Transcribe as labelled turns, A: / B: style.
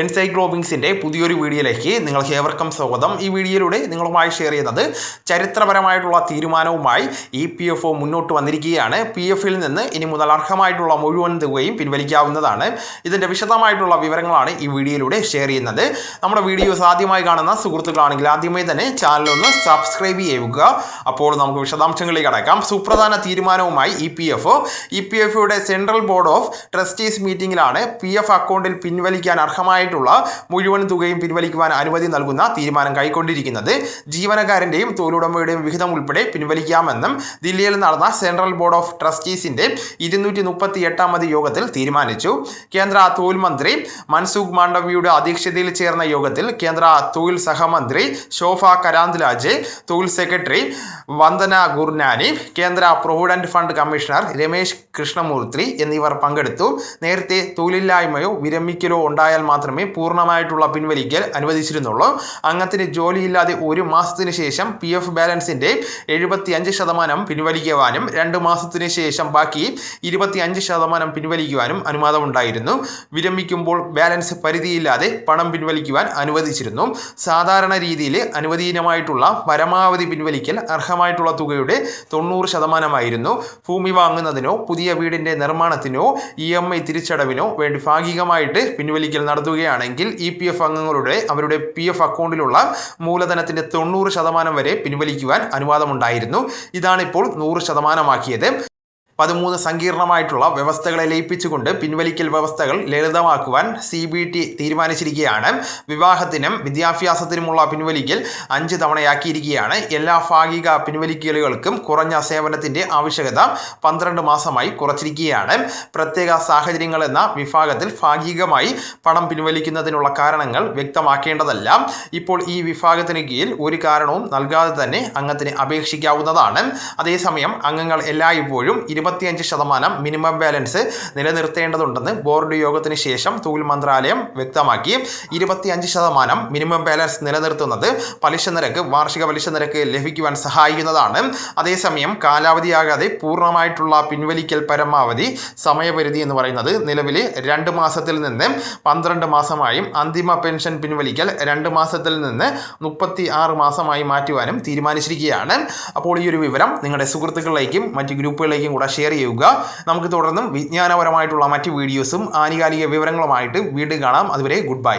A: എൻസൈക്ലോബിങ്സിന്റെ പുതിയൊരു വീഡിയോയിലേക്ക് നിങ്ങൾക്ക് ഏവർക്കും സ്വാഗതം. ഈ വീഡിയോയിലൂടെ നിങ്ങളുമായി ഷെയർ ചെയ്യുന്നത് ചരിത്രപരമായിട്ടുള്ള തീരുമാനവുമായി ഇ പി എഫ് ഒ മുന്നോട്ട് വന്നിരിക്കുകയാണ്. പി എഫിൽ നിന്ന് ഇനി മുതൽ അർഹമായിട്ടുള്ള മുഴുവൻ തുകയും പിൻവലിക്കാവുന്നതാണ്. ഇതിന്റെ വിശദമായിട്ടുള്ള വിവരങ്ങളാണ് ഈ വീഡിയോയിലൂടെ ഷെയർ ചെയ്യുന്നത്. നമ്മുടെ വീഡിയോസ് ആദ്യമായി കാണുന്ന സുഹൃത്തുക്കളാണെങ്കിൽ ആദ്യമേ തന്നെ ചാനൽ ഒന്ന് സബ്സ്ക്രൈബ് ചെയ്യുക. അപ്പോൾ നമുക്ക് വിശദാംശങ്ങളിലേക്ക് കടക്കാം. സുപ്രധാന തീരുമാനവുമായി E P F O E P F central board of trustees മീറ്റിംഗിലാണ് P F അക്കൗണ്ടിൽ പിൻവലിക്കാൻ അർഹമായിട്ടുള്ള മുഴുവൻ തുകയും പിൻവലിക്കുവാൻ അനുമതി നൽകുന്ന തീരുമാനം കൈക്കൊണ്ടിരിക്കുന്നത് ജീവനക്കാരന്റെയും തൊഴിലുടമയുടെയും വിഹിതം ഉൾപ്പെടെ പിൻവലിക്കാമെന്നും ദില്ലിയിൽ നടന്ന സെൻട്രൽ ബോർഡ് ഓഫ് ട്രസ്റ്റീസിന്റെ ഇരുന്നൂറ്റി മുപ്പത്തി എട്ടാമത് യോഗത്തിൽ തീരുമാനിച്ചു. കേന്ദ്ര തൊഴിൽ മന്ത്രി മൻസുഖ് മാണ്ഡവ്യയുടെ അധ്യക്ഷതയിൽ ചേർന്ന യോഗത്തിൽ കേന്ദ്ര തൊഴിൽ സഹമന്ത്രി ശോഭ കരാന്ത്ലാജെ തൊഴിൽ സെക്രട്ടറി വന്ദന ഗുർനാനി കേന്ദ്ര provident fund commissioner Ramesh Krishnamurthy എന്നിവർ പങ്കെടുത്തു. നേരത്തെ തൊഴിലില്ലായ്മയോ വിരമിക്കലോ ഉണ്ടായാൽ മാത്രമേ പൂർണമായിട്ടുള്ള പിൻവലിക്കൽ അനുവദിച്ചിരുന്നുള്ളൂ. അംഗത്തിന് ജോലിയില്ലാതെ ഒരു മാസത്തിന് ശേഷം പി എഫ് ബാലൻസിന്റെ എഴുപത്തി അഞ്ച് ശതമാനം പിൻവലിക്കുവാനും രണ്ട് മാസത്തിന് ശേഷം ബാക്കി ഇരുപത്തി അഞ്ച് ശതമാനം പിൻവലിക്കുവാനും അനുവാദമുണ്ടായിരുന്നു. വിരമിക്കുമ്പോൾ ബാലൻസ് പരിധിയില്ലാതെ പണം പിൻവലിക്കുവാൻ അനുവദിച്ചിരുന്നു. സാധാരണ രീതിയിൽ അനുവദീനമായിട്ടുള്ള പരമാവധി പിൻവലിക്കൽ അർഹമായിട്ടുള്ള തുകയുടെ തൊണ്ണൂറ് ശതമാനമായിരുന്നു. ഭൂമി വാങ്ങുന്നതിനോ പുതിയ വീടിന്റെ നിർമ്മാണത്തിനോ ഇ എം ഐ തിരിച്ചടവിനോ വേണ്ടി ഭാഗികമായിട്ട് പിൻവലിക്കൽ നടത്തുകയാണെങ്കിൽ ഇ പി എഫ് അംഗങ്ങളുടെ അവരുടെ പി എഫ് അക്കൗണ്ടിലുള്ള മൂലധനത്തിന്റെ തൊണ്ണൂറ് ശതമാനം വരെ പിൻവലിക്കുവാൻ അനുവാദമുണ്ടായിരുന്നു. ഇതാണിപ്പോൾ നൂറ് ശതമാനമാക്കിയത്. പതിമൂന്ന് സങ്കീർണമായിട്ടുള്ള വ്യവസ്ഥകളെ ലയിപ്പിച്ചുകൊണ്ട് പിൻവലിക്കൽ വ്യവസ്ഥകൾ ലളിതമാക്കുവാൻ സി ബി ടി തീരുമാനിച്ചിരിക്കുകയാണ്. വിവാഹത്തിനും വിദ്യാഭ്യാസത്തിനുമുള്ള പിൻവലിക്കൽ അഞ്ച് തവണയാക്കിയിരിക്കുകയാണ്. എല്ലാ ഭാഗിക പിൻവലിക്കലുകൾക്കും കുറഞ്ഞ സേവനത്തിന്റെ ആവശ്യകത പന്ത്രണ്ട് മാസമായി കുറച്ചിരിക്കുകയാണ്. പ്രത്യേക സാഹചര്യങ്ങൾ എന്ന വിഭാഗത്തിൽ ഭാഗികമായി പണം പിൻവലിക്കുന്നതിനുള്ള കാരണങ്ങൾ വ്യക്തമാക്കേണ്ടതല്ല. ഇപ്പോൾ ഈ വിഭാഗത്തിന് കീഴിൽ ഒരു കാരണവും നൽകാതെ തന്നെ അംഗത്തിന് അപേക്ഷിക്കാവുന്നതാണ്. അതേസമയം അംഗങ്ങൾ എല്ലായ്പ്പോഴും ഇരുപത്തിയഞ്ച് ശതമാനം മിനിമം ബാലൻസ് നിലനിർത്തേണ്ടതുണ്ടെന്ന് ബോർഡ് യോഗത്തിന് ശേഷം തൊഴിൽ മന്ത്രാലയം വ്യക്തമാക്കി. ഇരുപത്തിയഞ്ച് ശതമാനം മിനിമം ബാലൻസ് നിലനിർത്തുന്നത് പലിശ നിരക്ക് വാർഷിക പലിശ നിരക്ക് ലഭിക്കുവാൻ സഹായിക്കുന്നതാണ്. അതേസമയം കാലാവധിയാകാതെ പൂർണമായിട്ടുള്ള പിൻവലിക്കൽ പരമാവധി സമയപരിധി എന്ന് പറയുന്നത് നിലവിലെ രണ്ട് മാസത്തിൽ നിന്ന് പന്ത്രണ്ട് മാസമായും അന്തിമ പെൻഷൻ പിൻവലിക്കൽ രണ്ട് മാസത്തിൽ നിന്ന് മുപ്പത്തി ആറ് മാസമായി മാറ്റുവാനും തീരുമാനിച്ചിരിക്കുകയാണ്. അപ്പോൾ ഈ ഒരു വിവരം നിങ്ങളുടെ സുഹൃത്തുക്കളിലേക്കും മറ്റ് ഗ്രൂപ്പുകളിലേക്കും കൂടെ ഷെയർ ചെയ്യുക. നമുക്ക് തുടർന്നും വിജ്ഞാനപരമായിട്ടുള്ള മറ്റ് വീഡിയോസും ആനുകാലിക വിവരങ്ങളുമായിട്ട് വീണ്ടും കാണാം. അതുവരെ ഗുഡ് ബൈ